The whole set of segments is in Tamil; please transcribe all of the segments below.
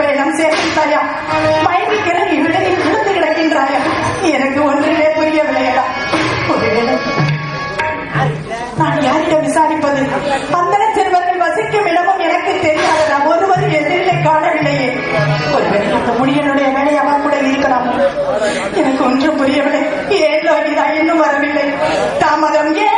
பயணம் சேர்த்தாயா மயங்கி கிழங்கி விடுதியில் விழுந்து கிடக்கின்றாயா? எனக்கு ஒன்றுமே புரியவில்லையடா ஒருவேளை நான் யாரிடம் விசாரிப்பது? அந்தன செல்வர்கள் வசிக்கும் இடமும் எனக்கு தெரியாதடா ஒருவர் எதிரிலே காணவில்லையே. ஒருவேளை அந்த முடியனுடைய வேலையாக கூட இருக்கலாம். எனக்கு ஒன்றும் புரியவில்லை. ஏன் லோகிதா இன்னும் வரவில்லை. தாமதம் ஏன்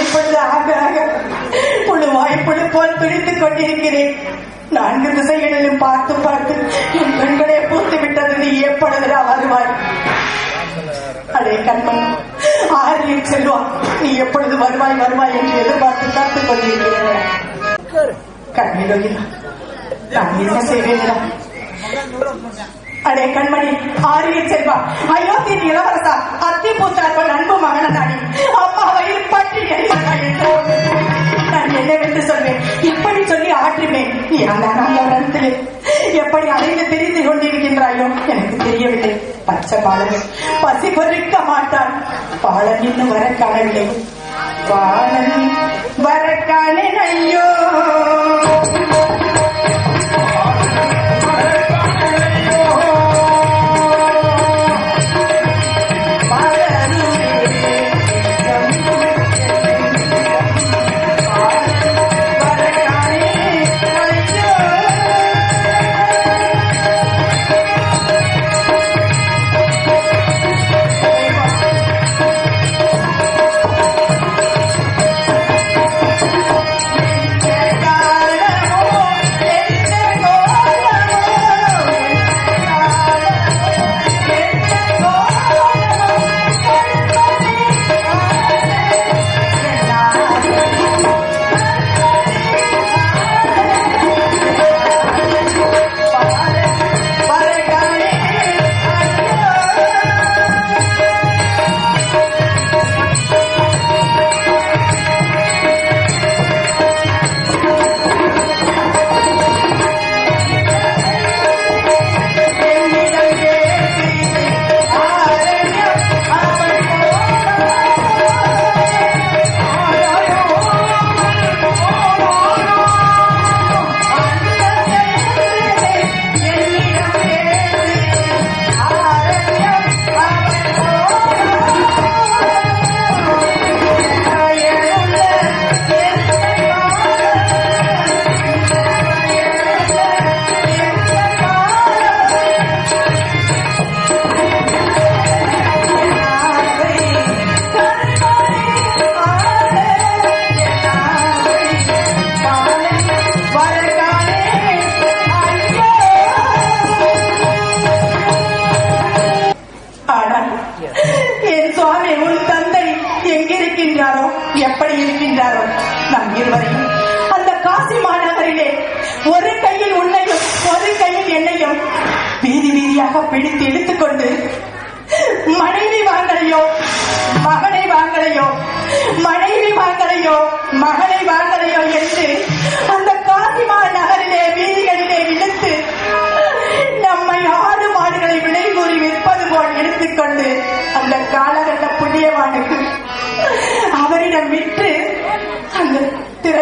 இப்பொழுது மழைப்பொழுது ஆக ஆக போல் துடித்துக் கொண்டிருக்கிறேன். நான்கு திசைகளிலும் பார்த்து பார்த்து என் கண்களே பூத்து விட்டது நீ எப்பொழுதுடா வருவாய்? அடே கண்மன் ஆரியில் செல்வான் நீ எப்பொழுது வருவாய் வருவாய் என்று எதிர்பார்த்து காத்துக் கொண்டிருக்கிறேன். கண்ணிலவியா நான் என்ன செய்வேன்? அடே கண்மணி ஆரிய செல்வா அயோத்தியின் இளவரசா அத்தி பூத்தார்கள் அன்பு மகனதாடி அம்மா வயிறு பற்றி எரிகிறாய் என்று நான் என்னவென்று சொல்வேன்? இப்படி சொல்லி ஆற்றுமே நீ அந்த அனந்தரத்திலே எப்படி அலைந்து தெரிந்து கொண்டிருக்கின்றாயோ எனக்கு தெரியவில்லை. பச்சை பாலமே பசி பொறிக்க மாட்டான். பாலன் இன்னும் வர காணவில்லை வா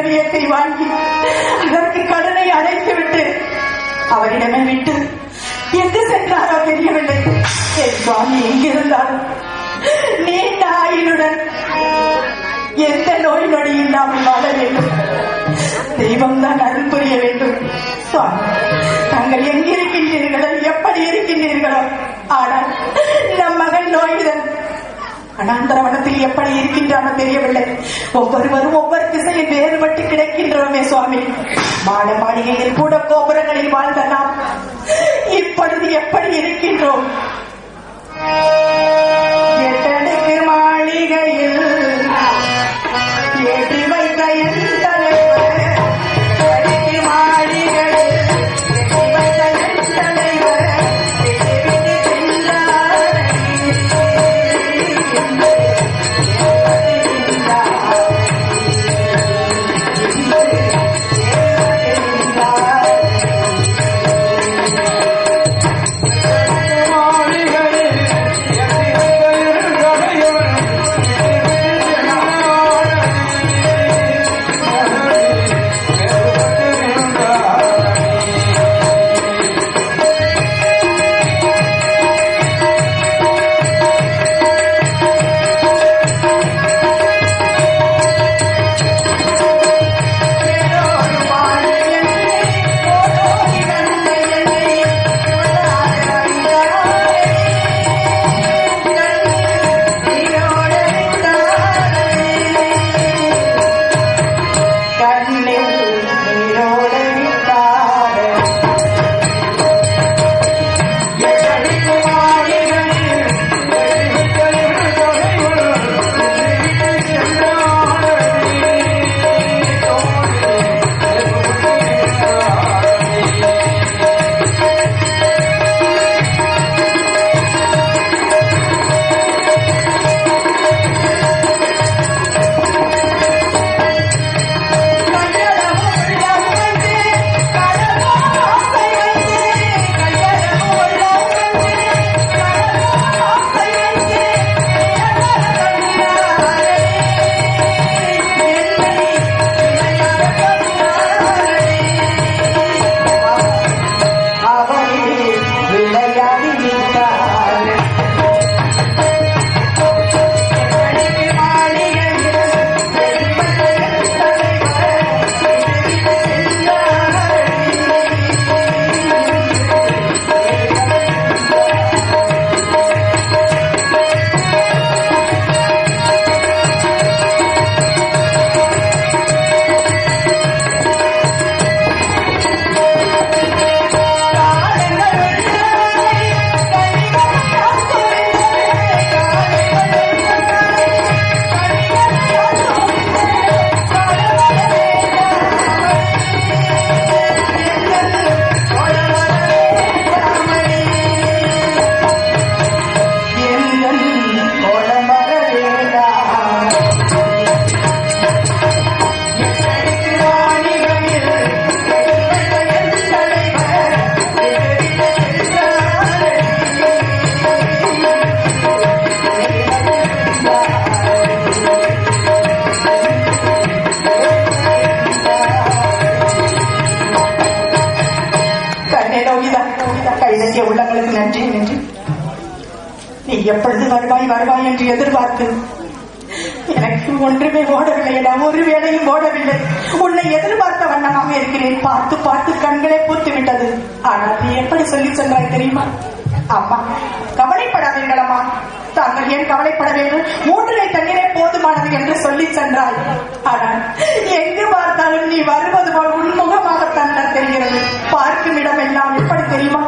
திரவியத்தை வாங்கி அதற்கு கடனை அடைத்து விட்டு அவரிடமே விட்டு எங்கு சென்றாரோ தெரியவில்லை. என் சுவாமி எங்கிருந்தாலும் நீண்ட ஆயுளுடன் எந்த நோய் நொடி இல்லாமல் வாழ வேண்டும். தெய்வம் தான் அருள் புரிய வேண்டும். சுவாமி தங்கள் எங்கிருக்கின்றீர்களோ எப்படி இருக்கின்றீர்களோ ஆனால் நம் மகன் நோயுடன் அனாந்தரவனத்தில் எப்படி இருக்கின்றானோ தெரியவில்லை. ஒவ்வொருவரும் ஒவ்வொரு திசையில் வேறுபட்டு கிடைக்கின்றோமே சுவாமி. மாட மாளிகையில் கூட கோபுரங்களில் வாழ்ந்த நாம் இப்பொழுது எப்படி இருக்கின்றோம்? மாளிகையில் ஓடவில்லையடா ஒரு வேளையும் ஓடவில்லை. உன்னை எதிர்பார்த்த வண்ணமாக இருக்கிறேன். பார்த்து பார்த்து கண்களே பூத்து விட்டது ஆனால் நீ எப்படி சொல்லி சொல்றாய் தெரியுமா? அம்மா கவலைப்படாதீர்கள் அம்மா தாங்கள் ஏன் கவலைப்பட வேண்டும்? மூன்றிலே தண்ணீரே போதுமானது என்று சொல்லி சென்றாய். ஆனால் எங்கு பார்த்தாலும் நீ வருவது போல் உன்முகமாகத்தான் நான் தெரிகிறது. பார்க்கும் இடம் எல்லாம் எப்படி தெரியுமா?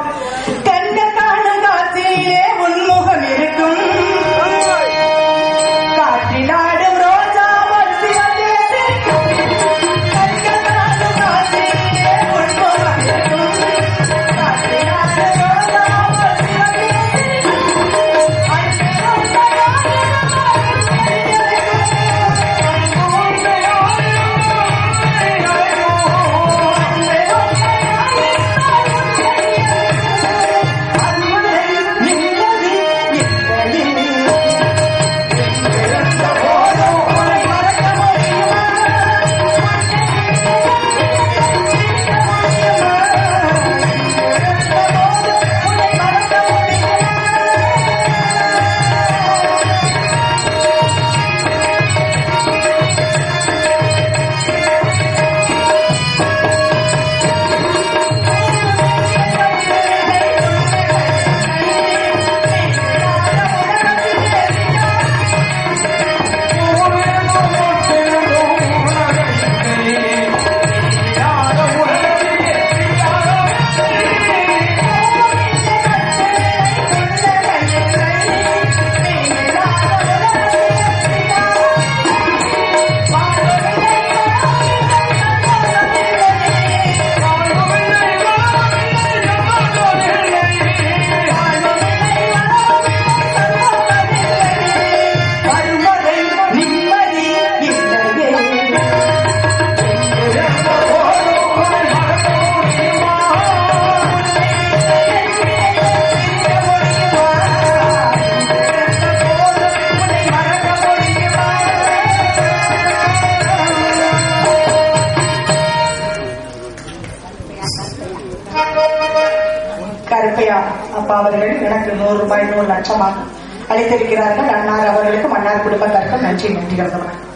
அவர்களுக்கும் அன்னார் குடும்பத்தாருக்கும் நன்றி நன்றிகள் வணக்கம்.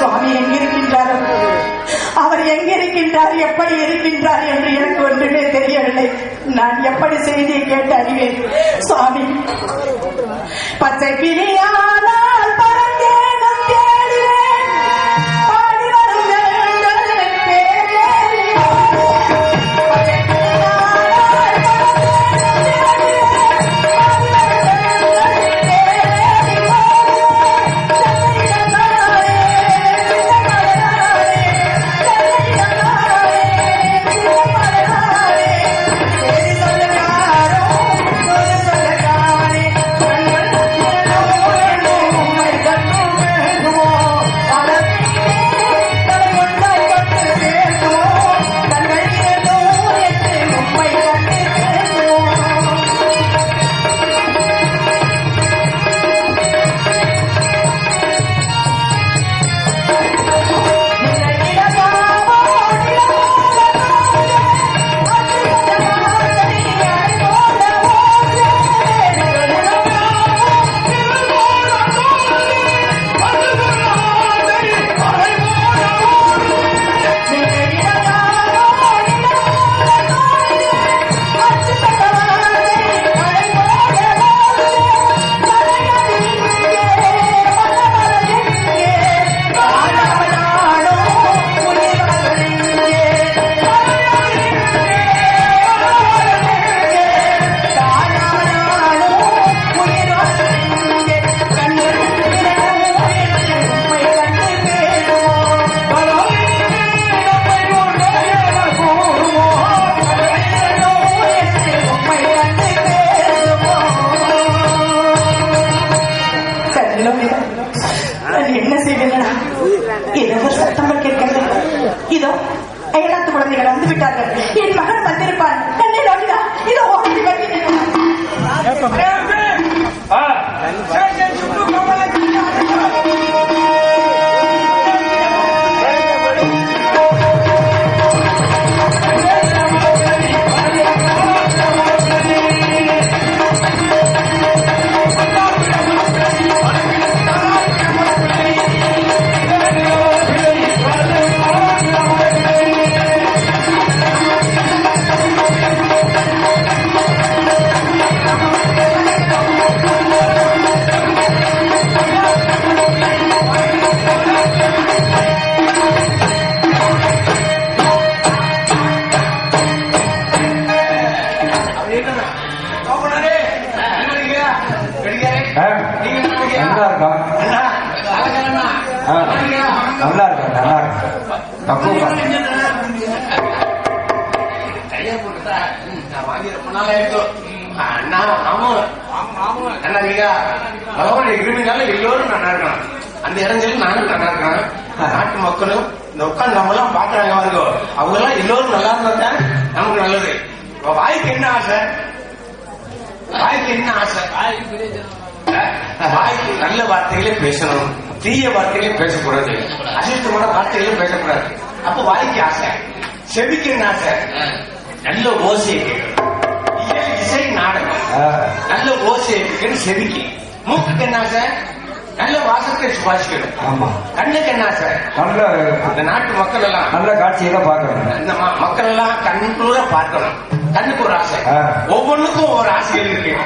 சுவாமி எங்கிருக்கின்றார்? அவர் எங்கிருக்கின்றார் எப்படி இருக்கின்றார் என்று எனக்கு ஒன்றுமே தெரியவில்லை. நான் எப்படி செய்தியை கேட்டு அறிவேன்? சுவாமி பச்சை கிளியானால் தப்பு எல்லோரும் நல்லா இருக்கணும் அந்த இடங்களில் நானும் நல்லா இருக்கணும் நாட்டு மக்களும் இந்த உட்கார்ந்து நம்ம எல்லாம் பாக்குறாங்க பாருங்க. அவங்க எல்லாம் எல்லோரும் நல்லா இருந்தா நமக்கு நல்லது. வாய்க்கு என்ன ஆசை? வாய்க்கு என்ன ஆசை? வாய்க்கு நல்ல வார்த்தைகளே பேசணும். தீய வார்த்தைகளே பேசக்கூடாது. அசித்தமான வார்த்தைகளும் பேசக்கூடாது. அப்ப வாய்க்கு ஆசை. செவிக்கு என்ன ஆசை. நல்ல ஓசையை கேட்கணும். இயல் இசை நாடகம். நல்ல ஓசையை கேட்கணும் செவிக்கு. மூக்குக்கு என்ன ஆசை? நல்ல வாசத்தை சுவாசிக்கணும் ஆமா. கண்ணுக்கு என்ன ஆசை நல்ல இந்த நாட்டு மக்கள் எல்லாம் நல்ல காட்சியெல்லாம் பார்க்கணும். இந்த மக்கள் எல்லாம் கண்ணுக்குள்ள பார்க்கணும். கண்ணுக்கு ஒரு ஆசை. ஒவ்வொன்றுக்கும் ஒரு ஆசைகள் இருக்கு.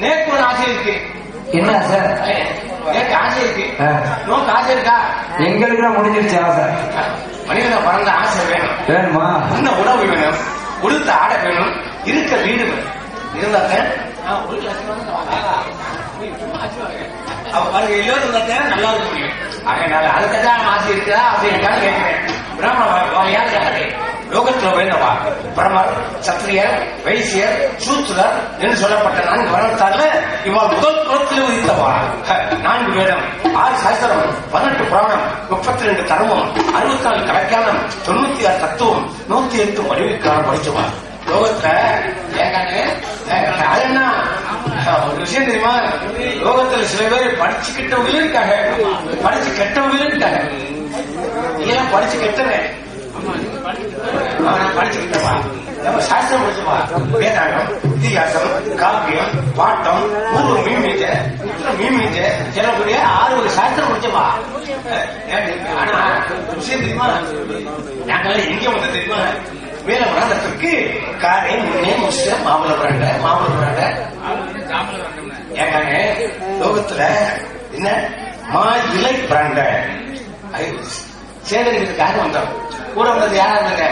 நேக்கு ஒரு ஆசை இருக்கு. என்ன சார் ஆசை இருக்கு? இருக்கா? எங்களுக்கு முடிஞ்சிருச்சு ஆசை. மனிதனை பிறந்த ஆசை வேணும். வேணுமா? உண்ண உணவு வேணும். உடுத்த ஆடை வேணும். இருக்க வீடு வேணும். இருந்தாக்க ஒரு. அவ பாருங்க எல்லோரும் நல்லா இருக்க முடியும். அதனால ஆசை இருக்குதா ஆசை இருக்கான்னு கேட்கிறேன் பிராமண யாரு லோகத்துல வேண்டவா பிரமர் சத்திரியர் வைசியர் சூத்திரர் என்று சொல்லப்பட்ட நான்கு வர்ணத்தார்ல இவ்வாறு முதல் புறத்தில் உதித்தவா. ஹ, நான்கு வேதம் ஆறு சாஸ்திரம் பதினெட்டு புராணம் முப்பத்தி ரெண்டு தர்மம் அறுபத்தி நாலு கலக்கானம் தொண்ணூத்தி ஆறு தத்துவம் நூத்தி எட்டு வடிவுக்கான படிச்சவா லோகத்துல ஏகானு அது என்ன? ஒரு விஷயம் தெரியுமா? லோகத்துல சில பேர் படிச்சு கெட்டவங்களும் இருக்காங்க. படிச்சு கெட்டவங்களும் இருக்காங்க. இதெல்லாம் படிச்சு கெட்டவன் அவன் நம்ம சாஸ்திரம் படிச்சுப்பா வேதாகம் இதிகாசம் காப்பியம் பாட்டம் பூர்வ மீமீஜ உத்தர மீமீஜ சொல்லக்கூடிய ஆறு வகை சாஸ்திரம் படிச்சப்பா ஆனா விஷயம் தெரியுமா நாங்கெல்லாம் எங்க வந்து தெரியுமா மேல வளர்ந்ததுக்கு காரை முன்னே முஸ்ட மாமல பிராண்ட மாமல பிராண்ட ஏங்க லோகத்துல என்ன? மா இலை பிராண்ட. சேகரிக்கிறதுக்காக வந்தோம். கூட வந்தது யாரா இருந்தாங்க?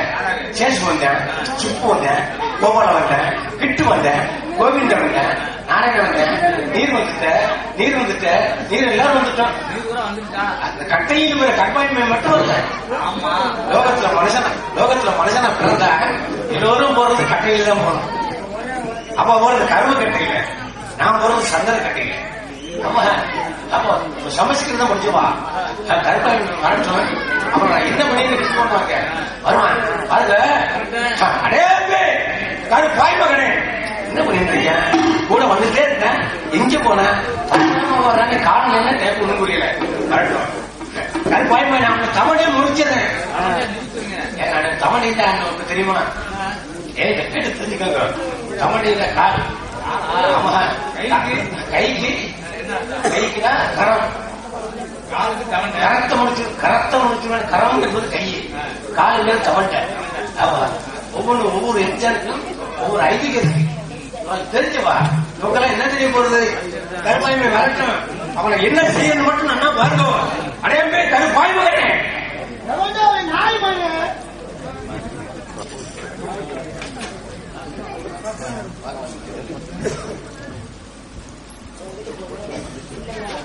சேஷ் வந்தேன் சுப்பு வந்தேன் கோபால வந்தேன் கிட்டு வந்தேன் கோவிந்த வந்தேன் நாராயண வந்தேன் நீர் வந்துட்ட நீர் வந்துட்ட நீர் எல்லாரும் வந்துட்டோம் அந்த கட்டையில் கட்பாய்மை மட்டும் வரல லோகத்துல மனுஷன் லோகத்துல மனுஷனை பிறந்தா எல்லோரும் போறது கட்டையில தான் போகணும். அப்ப போறது கரும்பு கட்டையில நான் போறது சந்தன கட்டையில. ஆமா அப்போ சமஸ்கிருதம் தான் முடிச்சுவா கருப்பாய் வரட்டும் அப்புறம் நான் என்ன பண்ணி பண்ணுவாங்க வருவான். அதுல அடே கருப்பாய் மகனே! என்ன பண்ணிட்டு இருக்கேன் கூட வந்துட்டே இருக்கேன். எங்க போனேன் வர்றாங்க. காரணம் என்ன? கேட்க ஒண்ணும் புரியல. வரட்டும் கருப்பாய் மகன் அவன் தமிழே முடிச்சிருந்தேன் ஏன் தமிழ் தான் உனக்கு தெரியுமா? கேட்டு தெரிஞ்சுக்கோங்க. தமிழ்ல கால் ஆமா. கைக்கு. கைக்குனா கரம் கரத்தை முடிச்சு கரத்தை முடிச்சு கரம் என்பது கை கால் பேர் தமிழ்ட்ட ஆமா ஒவ்வொன்று ஒவ்வொரு எக்ஸாமுக்கும் ஒவ்வொரு ஐதீகம் இருக்கு உனக்கு தெரிஞ்சவா இவங்கெல்லாம் என்ன தெரிய போறது கருப்பாய்மை வரட்டும் அவனை என்ன செய்யணும் மட்டும் நான் பாருங்க. அடையே பேர் கருப்பாய் மகனே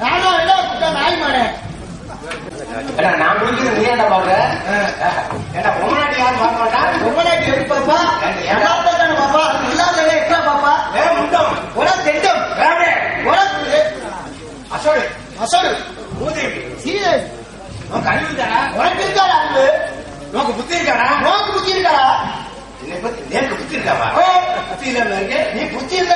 நானும் என்ன குட்ட நாய் மாடு நான் முடிக்கிறது நீ ஏன்டா பாக்குற பொம்மநாட்டி யாரும் பார்க்க மாட்டா? பொம்மநாட்டி எப்படி பாப்பா? எல்லாத்த தானே பாப்பா? இல்லாத எக்ஸ்ட்ரா பாப்பா? ஏ முண்டம். உனக்கு தெண்டம். ராவணே உனக்கு. அசோடு. உனக்கு அறிவு இருக்காடா? உனக்கு இருக்காடா அன்பு உனக்கு புத்தி இருக்காடா? உனக்கு புத்தி இருக்காடா? என்னை பத்தி நேருக்கு புத்தி இருக்காவா? ஓ, புத்தி இல்லாம இருக்கு நீ புத்தி இருக்க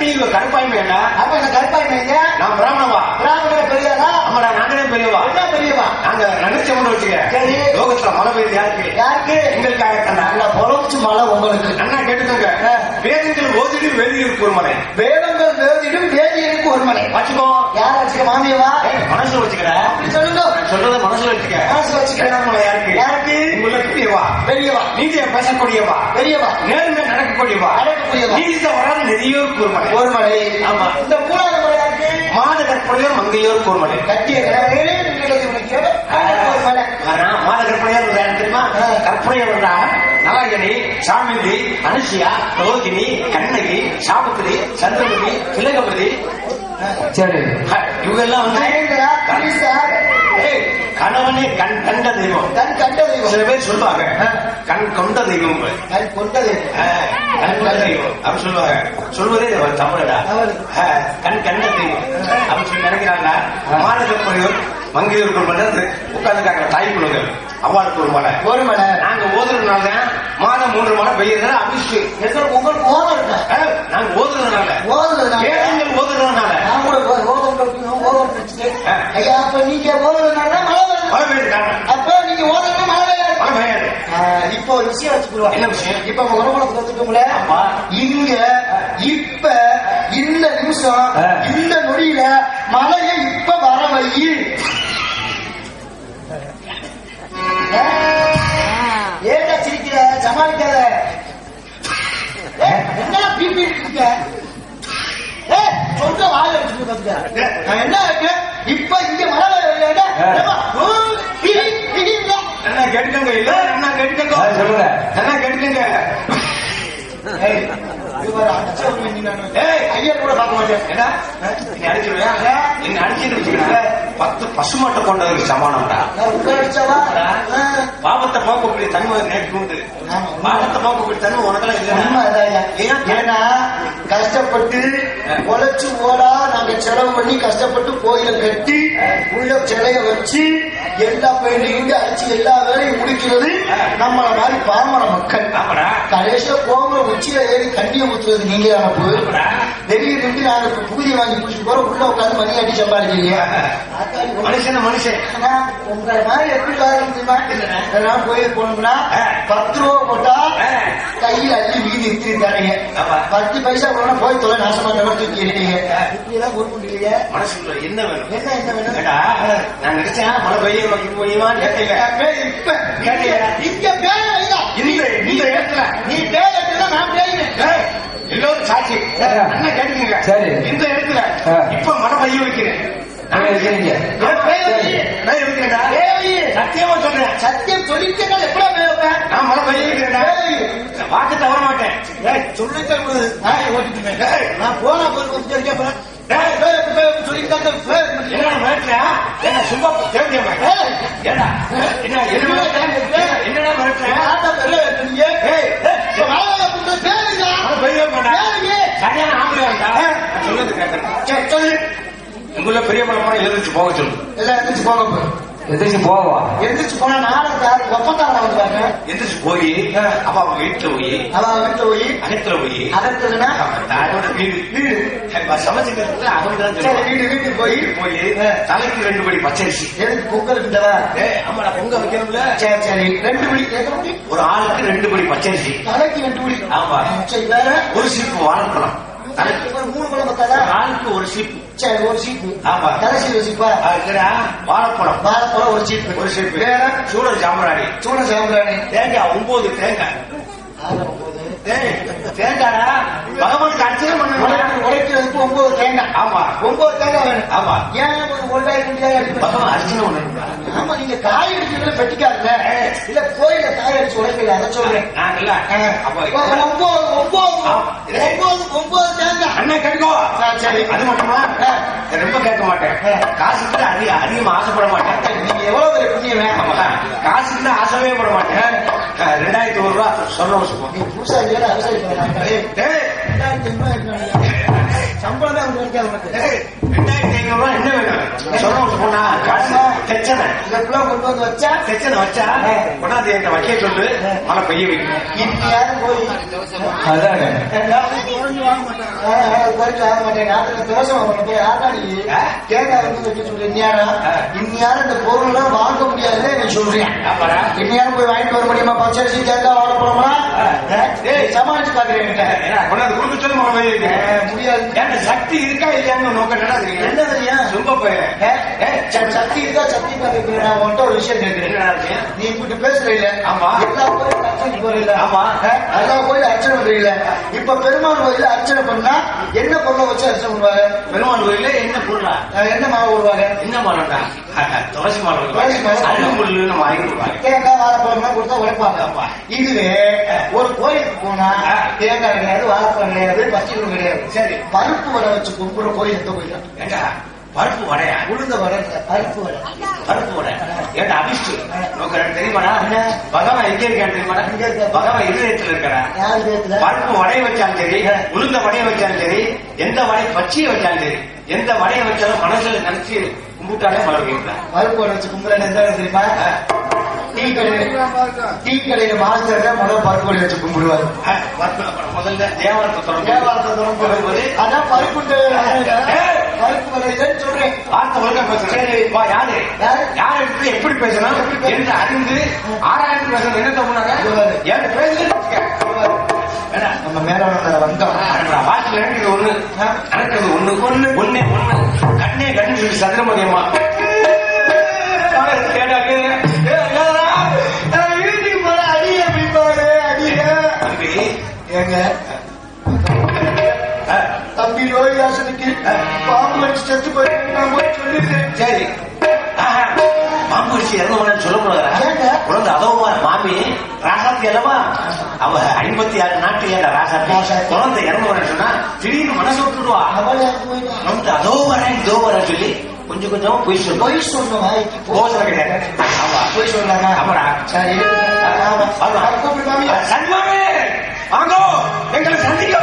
கட்டியில் கருப்பாய் மேடா அப்ப இந்த கருப்பாய் மைங்க நான் பிராமணவா? பிராமண பெரியாரா? ஆமாடா நாங்களே பெரியவா. என்ன பெரியவா? நாங்க நகைச்ச மட்டும் வச்சுக்க. சரி. லோகத்துல மழை பெய்யுது யாருக்கு? யாருக்கு? எங்களுக்காக கண்டா பொழச்சு மழை உங்களுக்கு. அண்ணா கேட்டுக்கோங்க. வேதங்கள் ஓதிடு வேதியில் கூறுமலை வேதங்கள் வேதிடும் வேதியனுக்கு ஒரு மலை வச்சுக்கோ யார் வச்சுக்க மாமியவா? மனசுல வச்சுக்கடா. அப்படி சொல்லுங்க. நான் சொல்றத மனசுல வச்சுக்க. மனசுல வச்சுக்க. வேளாண்மலை யாருக்கு? யாருக்கு? உங்களை பெரியவா பெரியவா நீதியை பேசக்கூடியவா பெரியவா நேர்மை நடக்கக்கூடியவா நடக்கக்கூடியவா. நீதித்த வராத நெறியோர் கூறுமலை ஒரு மலை ஆமா. இந்த மூணாவது மலை யாருக்கு மாத கற்பனையோர் மங்கையோர் கூறுமலை கட்டிய கிழமையிலே மாத கற்பனையோர் தெரியுமா. கற்பனையோர் இருந்தா நலாயணி சாமிந்தி அனுஷியா ரோகிணி கண்ணகி சாபத்திரி சந்திரமதி திலகபதி. சரி. இவங்க எல்லாம் வந்து கணவனே கண் கண்ட தெய்வம். கண் கண்ட தெய்வம். சில பேர் சொல்லுவாங்க கண் கொண்ட தெய்வம் கண் கொண்ட தெய்வம். கண் கண்ட தெய்வம். அப்படி சொல்லுவாங்க. சொல்வதே தமிழடா கண் கண்ட தெய்வம். அப்படி சொல்லி நினைக்கிறாங்க மாநிலப்படியோர் மங்கையோர் குடும்பம் உட்கார்ந்துருக்காங்க. தாய் குழுங்கள் அவ்வாளுக்கு ஒரு மலை ஒரு மலை நாங்க ஓதுறதுனால தான் மாதம் மூன்று மலை பெய்யறதுனால அபிஷு எங்களுக்கு உங்களுக்கு ஓதம் இருக்கா நாங்க ஓதுறதுனால. ஓதுறதுனால. வேதங்கள் ஓதுறதுனால. நான் கூட ஓதம். ஐயா அப்ப நீங்க ஓதுறதுனால அப்ப நீங்க ஓதணும் இப்போ ஒரு விஷயம் வச்சுக்குருவா என்ன விஷயம்? இப்ப ஆமா. இங்க இப்ப இந்த நிமிஷம். இந்த நொடியில மழையை இப்ப வர வை ஏ? ஏன்டா சிரிக்கிற சமாளிக்காத ஏ, என்னடா பிபி இருக்க சொல்ற வாயில வச்சுட்டு என்ன இருக்கு இப்ப இங்க மழை. என்ன கேட்டுக்கங்க இல்ல? என்ன கேட்டுக்கங்க ஆ, சொல்லுங்க. என்ன கேட்டுக்கங்க ஐயர் கூட பார்க்க மாட்டேன் என்ன நீ அடிச்சிருவியா என்ன அடிச்சுட்டு வச்சுக்கிறேன் பத்து பசுமாட்டை கொண்டதுக்கு சமானம்டா. பாவத்தை போக்கக்கூடிய தன்மை நேற்று உண்டு. பாவத்தை போக்கக்கூடிய தன்மை உனக்கெல்லாம். ஏன்? ஏன்னா கஷ்டப்பட்டு உழைச்சு ஓடா நாங்க செலவு பண்ணி கஷ்டப்பட்டு கோயில கட்டி உள்ள சிலைய வச்சு எல்லா பெயிண்டிங் அடிச்சு எல்லா வேலையும் முடிக்கிறது நம்மள மாதிரி பாமர மக்கள். கடைசியில கோமர உச்சியில ஏறி தண்ணியை ஊத்துறது நீங்க அனுப்பு. வெளியே நின்று நாங்க இப்ப பூஜை வாங்கி குடிச்சு போறோம். உள்ள உட்காந்து மணி அடி சம்பாதிக்கிறீங்க. மனுஷன் மனுஷன். உங்களை மாதிரி எப்படி தெரியுமா நான் கோயில் போனோம்னா. பத்து ரூபா போட்டா. கையில் அள்ளி வீதி இத்திரி தரீங்க. பத்து பைசா போனா போய் தொலை நாசமா தலை தூக்கி எறிட்டீங்க இப்படி எல்லாம் பொறுப்பு இல்லையே மனசுக்குள்ள என்ன வேணும்? என்ன என்ன வேணும்? நான் நினைச்சேன் மழை வைக்க போயுமா கேட்டீங்க இப்ப கேட்டீங்க இங்க பேர இந்த இந்த இடத்துல நீ பேர நான் பேருங்க எல்லோரும் சாட்சி அண்ணன் கேட்டுக்கங்க சரி. இந்த இடத்துல. இப்ப மழை பெய்ய வைக்கிறேன் பேய். சத்தியமா சொல்றேன் சத்தியம் சொல்லிட்டேன்னா எப்படா பேர வைப்பேன்? நான் மழை பெய்ய வைக்கிறேன்டா ஏய். வாக்கு தவற மாட்டேன் ஏய், சொல்லிட்டே கூடாது. நாயை ஓட்டிட்டுமே. ஏய். நான் போனா போய் கொஞ்சம் இருக்கேன் அப்புறம். ஏய். ஏய், பேர வைப்பு, பேர வைப்பு சொல்லிட்டு தான் பேர வைப்பு. என்ன மிரட்டுறியா? என்ன சும்மா தேவையா ஏய். ஏடா என்ன என்ன மிரட்டுற? என்னடா மிரட்டுற? ஆட்டா பேர வைப்பு நீங்க. ஏய், ஏய், இப்ப வாழை வைப்பு பேருங்க. மழை பெய்ய மாட்டா பேருங்க. சரியான ஆம்பளை வேண்டா நான் சொல்றது கேட்கறேன் சரி, சொல்லு. உங்களுக்குள்ள பெரிய பழப்படம் எழுதிச்சு போக சொல்லு. எல்லாம் எந்திரிச்சு போங்க இப்போ. எதிர்த்து போவா? எந்திரிச்சு போனா நாடகத்தை யாரு ஒப்பந்தாரம் வந்துருவாங்க எந்திரிச்சு போய் அப்ப அவங்க வீட்டுல போய் அவ வீட்டுல போய் அகத்துல போய். அகத்துலனா தாயோட வீடு. வீடு. சமைச்சுக்கிறதுல அவங்க. வீடு வீட்டுக்கு போய். போய் தலைக்கு ரெண்டு படி பச்சரிசி. எதுக்கு பொங்கல் ஏய் ஆமாடா பொங்க வைக்கணும்ல. சரி சரி ரெண்டு மணி ஒரு ஆளுக்கு ரெண்டு படி பச்சரிசி. தலைக்கு ரெண்டு மணி ஆமா. சரி வேற. ஒரு சீப்பு வாழைப்பழம். மூணு குழம்பு பத்தாதா ஒரு ஆளுக்கு ஒரு சீப்பு சரி ஒரு சீப்பு ஆமா. கடைசி ஒரு சீப்பா அதுக்குடா வாழைப்பழம். வாழைப்பழம் ஒரு சீப்பு ஒரு சீப்பு வேற சூடர் சாம்பிராணி சூட சாம்பிராணி தேங்காய் ஒன்பது தேங்காய். தேங்காய்டா பகவானுக்கு அர்ச்சனை உடைக்கு- உடைக்கிறதுக்கு ஒன்பது தேங்காய் ஆமா. ஒன்பது தேங்காய் வேணும். ஆமா. ஏன் ஒன்றாயிரம் அடிப்பேன் பகவான் அர்ச்சனை பண்ணணும் ஆமா நீங்க காய் அடிக்கிறதுல பெட்டிக்காருங்க இல்ல கோயில காய் அடிச்சு உடைக்கல அதை சொல்றேன். நான் இல்ல அப்ப ஒன்பது ஒன்பது. ஒன்பது ஒன்பது தேங்காய் அண்ணன் கேட்டுக்கோ. ஆ, சரி. அது மட்டுமா. ரொம்ப கேட்க மாட்டேன். காசுக்கு அதிக அதிகமா ஆசைப்பட மாட்டேன். நீங்க எவ்வளவு பெரிய புண்ணியமே? ஆமா. காசுக்கு ஆசைவே பட மாட்டேன். ரெண்டாயிரத்தி ஒரு ரூபா. சொல்ல வச்சுப்போம் நீ புதுசா இல்லையா? அவசரம் சம்பளம் தான் உங்களுக்கு கிடைக்காது உனக்கு. ஏய், ரெண்டாயிரத்தி ஐநூறு ரூபா என்ன வேணும்? சொல்ல கொண்டு வந்து வச்சா? வச்சா? கொண்டாந்து என்கிட்ட வைக்க சொல்லு. மழை பெய்ய வைக்கும் இன்னையாவது போய். அதாங்க குறைஞ்சு வாங்க மாட்டாங்க. குறைஞ்சு வாங்க மாட்டேங்க. அதுல தோசை வாங்க போய் யாரா நீ ஆ? தேங்காய் வந்து வைக்க சொல்லு. இன்னியாரா ஆ. இன்னியாரும் இந்த வாங்க முடியாதுன்னு நீ சொல்றேன் இன்னியாரும் போய் வாங்கிட்டு வர முடியுமா? பச்சரிசி தேங்காய் வாழைப்பழமா ஏய். ஏய் சமாளிச்சு பாக்குறேன் என்கிட்ட. ஏன்னா, கொண்டாந்து கொடுக்க சொல்லு முடியாது. ஏன்டா சக்தி இருக்கா இல்லையான்னு நோக்கம் என்ன என்ன தெரியும்? ரொம்ப சக்தி இருக்கா சக்தி நான் உன்கிட்ட ஒரு விஷயம் கேட்கிறேன்? நீ இப்படி பேசுற இல்ல ஆமா. எல்லா கோயிலும் அர்ச்சனை போறீங்க ஆமா. எல்லா கோயிலும் அர்ச்சனை பண்றீங்க இப்ப பெருமாள் கோயில அர்ச்சனை பண்ணா என்ன பொருளை வச்சு அர்ச்சனை பண்ணுவாங்க பெருமாள் கோயில்ல என்ன பொருளா? என்ன மாவு விடுவாங்க என்ன மரம்டா துளசி மரம் துளசி. அருகம்புல்லு நம்ம வாங்கி கொடுப்பாங்க. தேங்காய் வாழைப்பழம் கொடுத்தா உழைப்பாங்க. இதுவே ஒரு கோயிலுக்கு போனா. தேங்காய் கிடையாது வாழைப்பழம் கிடையாது பச்சைகளும் கிடையாது. சரி. பருப்பு வடை வச்சு கும்பிடுற கோயில் எந்த கோயில்? ஏண்டா பருப்பு வடையா? உளுந்த வடை பருப்பு வடை. பருப்பு வடை. ஏண்டா அபிஷ்டு உனக்கு தெரியுமாடா? என்ன? பகவான் எங்க இருக்கான்னு தெரியுமாடா? இருக்கா? பகவான் இருதயத்துல இருக்கடா யாரு பேத்துல பருப்பு வடையை வச்சாலும் சரி உளுந்த வடையை வச்சாலும் சரி எந்த வடை பச்சையை வச்சாலும் சரி எந்த வடையை வச்சாலும் மனசுல நினைச்சு கும்பிட்டாலே பெய்யும் பருப்பு வடை வச்சு கும்பிடுற எந்த தெரியுமா? டீ கடையில டீ கடையில மாஸ்டர் முதல்ல பருப்பு வடை வச்சு கும்பிடுவாரு. முதல்ல தேவாரத்தை தொடர்ந்து தேவாரத்தை அதான் பருப்பு பருப்பு வடை இல்லைன்னு சொல்றேன். வார்த்தை ஒழுங்கா பேசுறேன் சரி வா யாரு? யாரு? இடத்துல எப்படி பேசணும் என்று அறிந்து? ஆராய்ந்து பேசணும் என்ன தப்புனாங்க. ஏன் பேசுறது நம்ம மேலாளர் வந்தோம். நடக்கிறது ஒண்ணு. நடக்கிறது ஒண்ணு. ஒண்ணு ஒண்ணே. ஒண்ணு கண்ணே கண்ணு சதுரமதியம்மா தம்பி ரோஹிதாசனுக்கு பாம்பு வச்சு செத்து போய் சொல்லிருக்கேன் சரி. மாம்பு வச்சு இறந்தவனு சொல்லக்கூடாதா ஏங்க? குழந்தை அதோமா மாமி. ராசாத்தி அல்லவா அவ ஐம்பத்தி ஆறு நாட்டு ஏடா ராசாத்தி. குழந்தை இறந்தவனு சொன்னா திடீர்னு மனசு விட்டுடுவா. குழந்தை அதோ வரேன் இதோ வரேன் சொல்லி கொஞ்சம் கொஞ்சமா போய் சொல்லுவோம் பொய் வாய்க்கு கோசம் கிடையாது போய் சொன்னாங்க ஆமாடா சரி கூப்பிடுவாங்க சண்மாவே வாங்கோ! எங்களை சந்திக்கோ!